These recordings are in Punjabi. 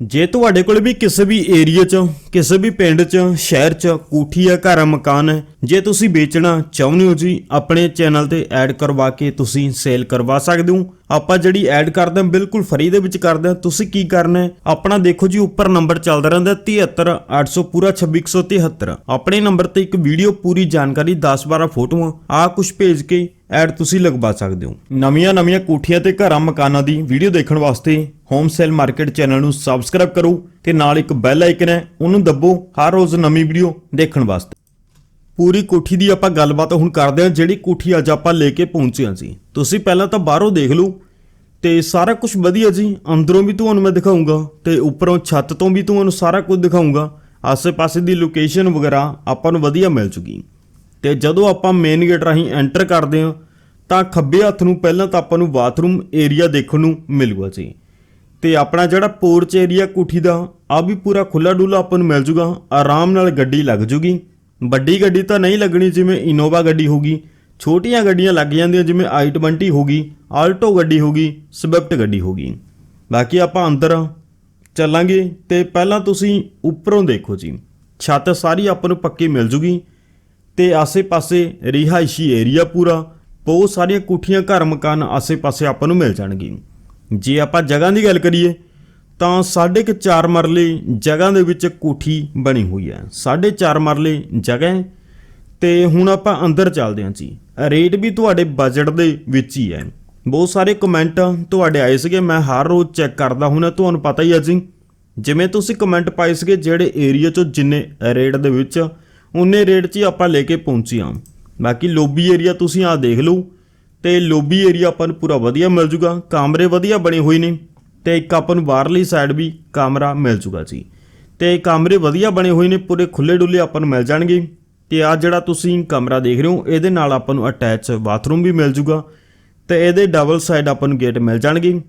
ਜੇ ਤੁਹਾਡੇ ਕੋਲ ਵੀ ਕਿਸੇ ਵੀ ਏਰੀਆ 'ਚ, ਕਿਸੇ ਵੀ ਪਿੰਡ 'ਚ, ਸ਼ਹਿਰ 'ਚ ਕੋਠੀ ਜਾਂ ਘਰ ਆ, ਮਕਾਨ ਹੈ ਜੇ ਤੁਸੀਂ ਵੇਚਣਾ ਚਾਹੁੰਦੇ ਹੋ ਜੀ, ਆਪਣੇ ਚੈਨਲ ਤੇ ਐਡ ਕਰਵਾ ਕੇ ਤੁਸੀਂ ਸੇਲ ਕਰਵਾ ਸਕਦੇ ਹੋ। ਆਪਾਂ ਜਿਹੜੀ ਐਡ ਕਰਦੇ ਹਾਂ, ਬਿਲਕੁਲ ਫਰੀ ਦੇ ਵਿੱਚ ਕਰਦੇ ਹਾਂ। ਤੁਸੀਂ ਕੀ ਕਰਨਾ ਹੈ? ਆਪਣਾ ਦੇਖੋ ਜੀ, ਉੱਪਰ ਨੰਬਰ ਚੱਲਦਾ ਰਹਿੰਦਾ 73800 ਪੂਰਾ 26173 ਆਪਣੇ ਨੰਬਰ ਤੇ ਇੱਕ ਵੀਡੀਓ ਪੂਰੀ ਜਾਣਕਾਰੀ 10-12 ਫੋਟੋਆਂ ਆ ਕੁਝ ਭੇਜ ਕੇ ਐਡ ਤੁਸੀਂ ਲਗਵਾ ਸਕਦੇ ਹੋ। ਨਵੀਆਂ ਨਵੀਆਂ ਕੋਠੀਆਂ ਤੇ ਘਰਾਂ ਮਕਾਨਾਂ ਦੀ ਵੀਡੀਓ ਦੇਖਣ ਵਾਸਤੇ ਹੋਮ ਸੇਲ ਮਾਰਕੀਟ ਚੈਨਲ ਨੂੰ ਸਬਸਕ੍ਰਾਈਬ ਕਰੋ ਤੇ ਨਾਲ ਇੱਕ ਬੈਲ ਆਈਕਨ ਹੈ, ਉਹਨੂੰ ਦੱਬੋ ਹਰ ਰੋਜ਼ ਨਵੀਂ ਵੀਡੀਓ ਦੇਖਣ ਵਾਸਤੇ। ਪੂਰੀ ਕੋਠੀ ਦੀ ਆਪਾਂ ਗੱਲਬਾਤ ਹੁਣ ਕਰਦੇ ਹਾਂ, ਜਿਹੜੀ ਕੋਠੀ ਅੱਜ ਆਪਾਂ ਲੈ ਕੇ ਪਹੁੰਚੇ ਹਾਂ ਜੀ। ਤੁਸੀਂ ਪਹਿਲਾਂ ਤਾਂ ਬਾਹਰੋਂ ਦੇਖ ਲਓ, ਤੇ ਸਾਰਾ ਕੁਝ ਵਧੀਆ ਜੀ। ਅੰਦਰੋਂ ਵੀ ਤੁਹਾਨੂੰ ਮੈਂ ਦਿਖਾਉਂਗਾ ਤੇ ਉੱਪਰੋਂ ਛੱਤ ਤੋਂ ਵੀ ਤੁਹਾਨੂੰ ਸਾਰਾ ਕੁਝ ਦਿਖਾਉਂਗਾ ਆਸੇ-ਪਾਸੇ ਦੀ ਲੋਕੇਸ਼ਨ ਵਗੈਰਾ ਆਪਾਂ ਨੂੰ ਵਧੀਆ ਮਿਲ ਚੁਗੀ ਤੇ ਜਦੋਂ ਆਪਾਂ ਮੇਨ ਗੇਟ ਰਾਹੀਂ ਐਂਟਰ ਕਰਦੇ ਹਾਂ, ਤਾਂ ਖੱਬੇ ਹੱਥ ਨੂੰ ਪਹਿਲਾਂ ਤਾਂ ਆਪਾਂ ਨੂੰ ਬਾਥਰੂਮ ਏਰੀਆ ਦੇਖਣ ਨੂੰ ਮਿਲੂਗਾ ਜੀ। ਤੇ ਆਪਣਾ ਜਿਹੜਾ ਪੋਰਚ ਏਰੀਆ ਕੋਠੀ ਦਾ ਆ ਵੀ ਪੂਰਾ ਖੁੱਲਾ ਡੁੱਲਾ ਆਪਾਂ ਨੂੰ ਮਿਲ ਜੂਗਾ। ਆਰਾਮ ਨਾਲ ਗੱਡੀ ਲੱਗ ਜੂਗੀ। ਵੱਡੀ ਗੱਡੀ ਤਾਂ ਨਹੀਂ ਲੱਗਣੀ ਜਿਵੇਂ ਇਨੋਵਾ ਗੱਡੀ ਹੋਗੀ ਛੋਟੀਆਂ ਗੱਡੀਆਂ ਲੱਗ ਜਾਂਦੀਆਂ ਜਿਵੇਂ i20 ਹੋਗੀ ਆਲਟੋ ਗੱਡੀ ਹੋਗੀ ਸਵਿਫਟ ਗੱਡੀ ਹੋਗੀ ਬਾਕੀ ਆਪਾਂ ਅੰਦਰ ਚੱਲਾਂਗੇ ਤੇ ਪਹਿਲਾਂ ਤੁਸੀਂ ਉੱਪਰੋਂ ਦੇਖੋ ਜੀ। ਛੱਤ ਸਾਰੀ ਆਪਾਂ ਨੂੰ ਪੱਕੀ ਮਿਲ ਜੂਗੀ ਤੇ ਆਸੇ-ਪਾਸੇ ਰਿਹਾਇਸ਼ੀ ਏਰੀਆ ਪੂਰਾ, ਬਹੁਤ ਸਾਰੀਆਂ ਕੋਠੀਆਂ ਘਰ ਮਕਾਨ ਆਸੇ-ਪਾਸੇ ਆਪਾਂ ਨੂੰ ਮਿਲ ਜਾਣਗੇ ਜੇ ਆਪਾਂ ਜਗ੍ਹਾ ਦੀ ਗੱਲ ਕਰੀਏ ਤਾਂ 4.5 ਮਰਲੇ ਜਗ੍ਹਾ ਦੇ ਵਿੱਚ ਕੋਠੀ ਬਣੀ ਹੋਈ ਹੈ। 4.5 ਮਰਲੇ ਜਗ੍ਹਾ ਹੈ ਤੇ ਹੁਣ ਆਪਾਂ ਅੰਦਰ ਚੱਲਦੇ ਹਾਂ ਜੀ। ਰੇਟ ਵੀ ਤੁਹਾਡੇ ਬਜਟ ਦੇ ਵਿੱਚ ਹੀ ਹੈ। ਬਹੁਤ ਸਾਰੇ ਕਮੈਂਟ ਤੁਹਾਡੇ ਆਏ ਸੀਗੇ, ਮੈਂ ਹਰ ਰੋਜ਼ ਚੈੱਕ ਕਰਦਾ ਹੁਣ ਤੁਹਾਨੂੰ ਪਤਾ ਹੀ ਹੈ ਜੀ। ਜਿਵੇਂ ਤੁਸੀਂ ਕਮੈਂਟ ਪਾਏ ਸੀਗੇ, ਜਿਹੜੇ ਏਰੀਆ 'ਚੋਂ ਜਿੰਨੇ ਰੇਟ ਦੇ ਵਿੱਚ ਉਨੇ ਰੇਟ 'ਚ ਹੀ ਆਪਾਂ ਲੈ ਕੇ ਪਹੁੰਚੇ ਹਾਂ। ਬਾਕੀ ਲੋਬੀ ਏਰੀਆ ਤੁਸੀਂ ਆ ਦੇਖ ਲਓ ਤੇ ਲੋਬੀ ਏਰੀਆ ਆਪਾਂ ਨੂੰ ਪੂਰਾ ਵਧੀਆ ਮਿਲ ਜੂਗਾ। ਕਮਰੇ ਵਧੀਆ ਬਣੇ ਹੋਏ ਨੇ। ਤੇ ਇੱਕ ਆਪਾਂ ਨੂੰ ਬਾਹਰਲੀ ਸਾਈਡ ਵੀ ਕਮਰਾ ਮਿਲ ਜੂਗਾ ਜੀ ਤੇ ਕਮਰੇ ਵਧੀਆ ਬਣੇ ਹੋਏ ਨੇ, ਪੂਰੇ ਖੁੱਲੇ ਡੁੱਲੇ ਆਪਾਂ ਨੂੰ ਮਿਲ ਜਾਣਗੇ। ਤੇ ਆ ਜਿਹੜਾ ਤੁਸੀਂ ਕਮਰਾ ਦੇਖ ਰਹੇ ਹੋ, ਇਹਦੇ ਨਾਲ ਆਪਾਂ ਨੂੰ ਅਟੈਚ ਬਾਥਰੂਮ ਵੀ ਮਿਲ ਜੂਗਾ। ਤੇ ਇਹਦੇ ਡਬਲ ਸਾਈਡ ਆਪਾਂ ਨੂੰ ਗੇਟ ਮਿਲ ਜਾਣਗੇ।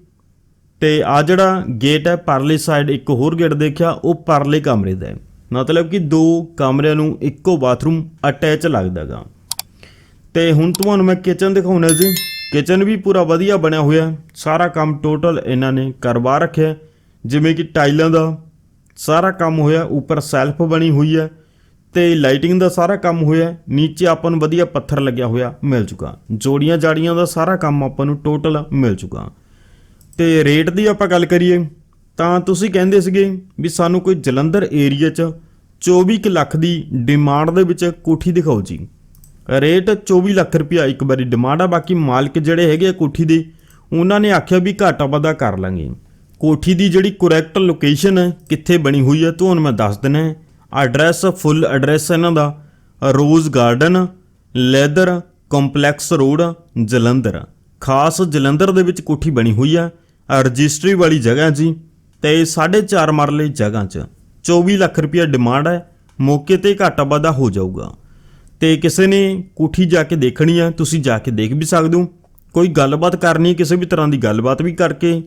ਤੇ ਆ ਜਿਹੜਾ ਗੇਟ ਹੈ, ਪਰਲੀ ਸਾਈਡ ਇੱਕ ਹੋਰ ਗੇਟ ਦੇਖਿਆ, ਉਹ ਪਰਲੇ ਕਮਰੇ ਦਾ ਹੈ। ਮਤਲਬ ਕਿ ਦੋ ਕਮਰਿਆਂ ਨੂੰ ਇੱਕੋ ਬਾਥਰੂਮ ਅਟੈਚ ਲੱਗਦਾਗਾ ਤੇ ਹੁਣ ਤੁਹਾਨੂੰ ਮੈਂ ਕਿਚਨ ਦਿਖਾਉਣਾ ਜੀ। ਕਿਚਨ ਵੀ ਪੂਰਾ ਵਧੀਆ ਬਣਿਆ ਹੋਇਆ ਸਾਰਾ ਕੰਮ ਟੋਟਲ ਇਹਨਾਂ ਨੇ ਕਰਵਾ ਰੱਖਿਆ ਜਿਵੇਂ ਕਿ ਟਾਈਲਾਂ ਦਾ ਸਾਰਾ ਕੰਮ ਹੋਇਆ ਉੱਪਰ ਸੈਲਫ ਬਣੀ ਹੋਈ ਹੈ ਤੇ ਲਾਈਟਿੰਗ ਦਾ ਸਾਰਾ ਕੰਮ ਹੋਇਆ ਨੀਚੇ ਆਪਾਂ ਨੂੰ ਵਧੀਆ ਪੱਥਰ ਲੱਗਿਆ ਹੋਇਆ ਮਿਲ ਚੁੱਕਾ। ਜੋੜੀਆਂ ਜਾੜੀਆਂ ਦਾ ਸਾਰਾ ਕੰਮ ਆਪਾਂ ਨੂੰ ਟੋਟਲ ਮਿਲ ਚੁੱਕਾ। ਤੇ ਰੇਟ ਦੀ ਆਪਾਂ ਗੱਲ ਕਰੀਏ ਤਾਂ ਤੁਸੀਂ ਕਹਿੰਦੇ ਸੀਗੇ ਵੀ ਸਾਨੂੰ ਕੋਈ ਜਲੰਧਰ ਏਰੀਆ 'ਚ 24 ਕੁ ਲੱਖ ਦੀ ਡਿਮਾਂਡ ਦੇ ਵਿੱਚ ਕੋਠੀ ਦਿਖਾਓ ਜੀ। ਰੇਟ 24 ਲੱਖ ਰੁਪਇਆ ਇੱਕ ਵਾਰੀ ਡਿਮਾਂਡ ਆ, ਬਾਕੀ ਮਾਲਕ ਜਿਹੜੇ ਹੈਗੇ ਆ ਕੋਠੀ ਦੇ, ਉਹਨਾਂ ਨੇ ਆਖਿਆ ਵੀ ਘਾਟਾ ਵਾਧਾ ਕਰ ਲਾਂਗੇ। ਕੋਠੀ ਦੀ ਜਿਹੜੀ ਕਰੈਕਟ ਲੋਕੇਸ਼ਨ ਹੈ, ਕਿੱਥੇ ਬਣੀ ਹੋਈ ਹੈ ਤੁਹਾਨੂੰ ਮੈਂ ਦੱਸ ਦਿੰਦਾ ਐਡਰੈਸ ਫੁੱਲ ਐਡਰੈਸ ਇਹਨਾਂ ਦਾ। Rose garden leather complex road Jalandhar. ਖਾਸ ਜਲੰਧਰ ਦੇ ਵਿੱਚ ਕੋਠੀ ਬਣੀ ਹੋਈ ਆ। ਰਜਿਸਟਰੀ ਵਾਲੀ ਜਗ੍ਹਾ ਜੀ, ਤੇ 4.5 ਮਰਲੇ ਜਗ੍ਹਾ 'ਚ। 24 ਲੱਖ ਰੁਪਇਆ ਡਿਮਾਂਡ ਹੈ। ਮੌਕੇ ਤੇ ਘਾਟਾ ਵਾਧਾ ਹੋ ਜਾਊਗਾ। ਤੇ ਕਿਸੇ ਨੇ ਕੋਠੀ ਜਾ ਕੇ ਦੇਖਣੀ ਆ, ਤੁਸੀਂ ਜਾ ਕੇ ਦੇਖ ਵੀ ਸਕਦੇ ਹੋ। ਕੋਈ ਗੱਲਬਾਤ ਕਰਨੀ, ਕਿਸੇ ਵੀ ਤਰ੍ਹਾਂ ਦੀ ਗੱਲਬਾਤ ਵੀ ਕਰਕੇ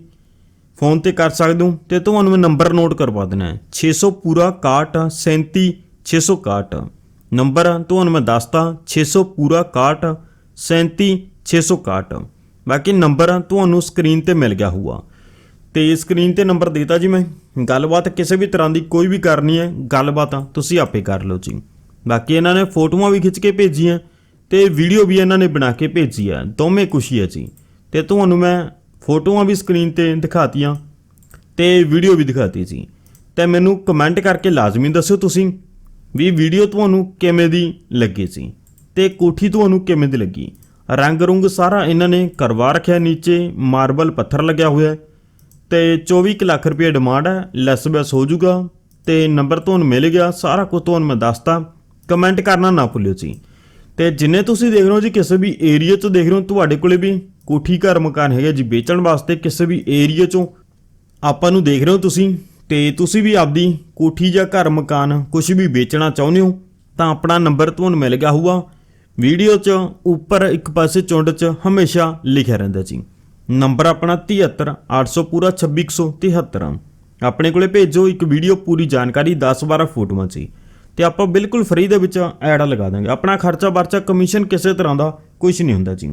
ਫੋਨ ਤੇ ਕਰ ਸਕਦੇ ਹੋ ਤੇ ਤੁਹਾਨੂੰ ਮੈਂ ਨੰਬਰ ਨੋਟ ਕਰਵਾ ਦੇਣਾ ਹੈ। 600 ਪੂਰਾ 61 37 661 ਨੰਬਰ ਤੁਹਾਨੂੰ ਮੈਂ ਦੱਸਤਾ 600 ਪੂਰਾ 61 37 661 ਬਾਕੀ ਨੰਬਰ ਤੁਹਾਨੂੰ ਸਕਰੀਨ ਤੇ ਮਿਲ ਗਿਆ ਹੋਊਗਾ। ਤੇ ਸਕਰੀਨ ਤੇ ਨੰਬਰ ਦੇਤਾ ਜੀ ਮੈਂ। ਗੱਲਬਾਤ ਕਿਸੇ ਵੀ ਤਰ੍ਹਾਂ ਦੀ ਕੋਈ ਵੀ ਕਰਨੀ ਹੈ, ਗੱਲਬਾਤ ਤੁਸੀਂ ਆਪੇ ਕਰ ਲਓ ਜੀ। ਬਾਕੀ ਇਹਨਾਂ ਨੇ ਫੋਟੋਆਂ ਵੀ ਖਿੱਚ ਕੇ ਭੇਜੀਆਂ ਤੇ ਵੀਡੀਓ ਵੀ ਇਹਨਾਂ ਨੇ ਬਣਾ ਕੇ ਭੇਜੀ ਆ ਦੋਵੇਂ ਖੁਸ਼ੀ ਹੈ ਜੀ। ਤੇ ਤੁਹਾਨੂੰ ਮੈਂ ਫੋਟੋਆਂ ਵੀ ਸਕਰੀਨ ਤੇ ਦਿਖਾਤੀਆਂ ਤੇ ਵੀਡੀਓ ਵੀ ਦਿਖਾਤੀ ਜੀ। ਤੇ ਮੈਨੂੰ ਕਮੈਂਟ ਕਰਕੇ ਲਾਜ਼ਮੀ ਦੱਸਿਓ ਤੁਸੀਂ ਵੀ ਵੀਡੀਓ ਤੁਹਾਨੂੰ ਕਿਵੇਂ ਦੀ ਲੱਗੀ ਸੀ ਤੇ ਕੋਠੀ ਤੁਹਾਨੂੰ ਕਿਵੇਂ ਦੀ ਲੱਗੀ। ਰੰਗ ਰੁੰਗ ਸਾਰਾ ਇਹਨਾਂ ਨੇ ਕਰਵਾ ਰੱਖਿਆ ਨੀਚੇ, ਮਾਰਬਲ ਪੱਥਰ ਲੱਗਿਆ ਹੋਇਆ ਹੈ। ਤੇ 24 ਕੁ ਲੱਖ ਰੁਪਏ ਡਿਮਾਂਡ ਹੈ, ਲੈਸ ਬੈਸ ਹੋ ਜਾਊਗਾ ਤੇ ਨੰਬਰ ਤੁਹਾਨੂੰ ਮਿਲ ਗਿਆ, ਸਾਰਾ ਕੁਝ ਤੁਹਾਨੂੰ ਮੈਂ ਦੱਸਤਾ। ਕਮੈਂਟ ਕਰਨਾ ਨਾ ਭੁੱਲਿਓ ਜੀ ਤੇ ਜਿੰਨੇ ਤੁਸੀਂ ਦੇਖ ਰਹੇ ਹੋ ਜੀ ਕਿਸੇ ਵੀ ਏਰੀਆ 'ਚ ਦੇਖ ਰਹੇ ਹੋ, ਤੁਹਾਡੇ ਕੋਲੇ ਵੀ ਕੋਠੀ ਘਰ ਮਕਾਨ ਹੈਗਾ ਜੀ, ਵੇਚਣ ਵਾਸਤੇ ਕਿਸੇ ਵੀ ਏਰੀਆ 'ਚੋਂ ਆਪਾਂ ਨੂੰ ਦੇਖ ਰਹੇ ਹੋ ਤੁਸੀਂ, ਤੇ ਤੁਸੀਂ ਵੀ ਆਪਦੀ ਕੋਠੀ ਜਾਂ ਘਰ ਮਕਾਨ ਕੁਝ ਵੀ ਵੇਚਣਾ ਚਾਹੁੰਦੇ ਹੋ, ਤਾਂ ਆਪਣਾ ਨੰਬਰ ਤੁਹਾਨੂੰ ਮਿਲ ਗਿਆ ਹੋਊਗਾ। ਵੀਡੀਓ 'ਚ ਉੱਪਰ ਇੱਕ ਪਾਸੇ ਚੁੰਡ 'ਚ ਹਮੇਸ਼ਾ ਲਿਖਿਆ ਰਹਿੰਦਾ ਜੀ। ਨੰਬਰ ਆਪਣਾ 73 800 ਪੂਰਾ 2673 ਆਪਣੇ ਕੋਲੇ ਭੇਜੋ, ਇੱਕ ਵੀਡੀਓ ਪੂਰੀ ਜਾਣਕਾਰੀ 10-12 ਫੋਟੋਆਂ ਜੀ ਤੇ ਆਪਾਂ ਬਿਲਕੁਲ ਫ੍ਰੀ ਦੇ ਵਿੱਚ ਐਡ ਲਗਾ ਦਾਂਗੇ ਆਪਣਾ ਖਰਚਾ ਵਰਚਾ ਕਮਿਸ਼ਨ ਕਿਸੇ ਤਰ੍ਹਾਂ ਦਾ ਕੁਝ ਨਹੀਂ ਹੁੰਦਾ ਜੀ।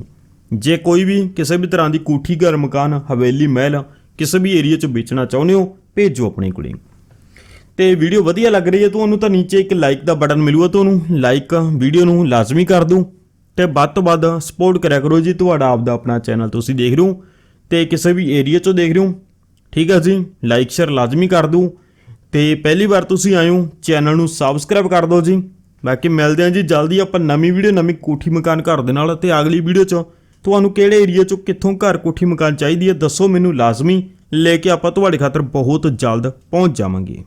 ਜੇ ਕੋਈ ਵੀ ਕਿਸੇ ਵੀ ਤਰ੍ਹਾਂ ਦੀ ਕੋਠੀ, ਘਰ, ਮਕਾਨ, ਹਵੇਲੀ, ਮਹਿਲ ਕਿਸੇ ਵੀ ਏਰੀਆ 'ਚ ਵੇਚਣਾ ਚਾਹੁੰਦੇ ਹੋ, ਭੇਜੋ ਆਪਣੇ ਕੋਲੇ। ਤੇ ਵੀਡੀਓ ਵਧੀਆ ਲੱਗ ਰਹੀ ਹੈ, ਤੁਹਾਨੂੰ ਤਾਂ ਨੀਚੇ ਇੱਕ ਲਾਈਕ ਦਾ ਬਟਨ ਮਿਲੂਗਾ ਤੁਹਾਨੂੰ। ਲਾਈਕ ਵੀਡੀਓ ਨੂੰ ਲਾਜ਼ਮੀ ਕਰ ਦਿਓ ਤੇ ਵੱਧ ਤੋਂ ਵੱਧ ਸਪੋਰਟ ਕਰਿਆ ਕਰੋ ਜੀ। ਤੁਹਾਡਾ ਆਪਦਾ ਆਪਣਾ ਚੈਨਲ ਤੁਸੀਂ ਦੇਖ ਰਹੇ ਹੋ ਤੇ ਕਿਸੇ ਵੀ ਏਰੀਆ 'ਚੋਂ ਦੇਖ ਰਹੇ ਹੋ। ਠੀਕ ਹੈ ਜੀ ਲਾਈਕ ਸ਼ੇਅਰ ਲਾਜ਼ਮੀ ਕਰ ਦਿਓ। ਤੇ ਪਹਿਲੀ ਵਾਰ ਤੁਸੀਂ ਆਇਓ ਚੈਨਲ ਨੂੰ ਸਬਸਕ੍ਰਾਈਬ ਕਰ ਦਿਓ ਜੀ। ਬਾਕੀ ਮਿਲਦੇ ਹਾਂ ਜੀ ਜਲਦੀ, ਆਪਾਂ ਨਵੀਂ ਵੀਡੀਓ ਨਵੀਂ ਕੋਠੀ ਮਕਾਨ ਘਰ ਦੇ ਨਾਲ ਤੇ ਅਗਲੀ ਵੀਡੀਓ 'ਚ। ਤੁਹਾਨੂੰ ਕਿਹੜੇ ਏਰੀਆ 'ਚੋਂ ਕਿੱਥੋਂ ਘਰ ਕੋਠੀ ਮਕਾਨ ਚਾਹੀਦੀ ਹੈ, ਦੱਸੋ ਮੈਨੂੰ ਲਾਜ਼ਮੀ। ਲੈ ਕੇ ਆਪਾਂ ਤੁਹਾਡੇ ਖਾਤਰ ਬਹੁਤ ਜਲਦ ਪਹੁੰਚ ਜਾਵਾਂਗੇ।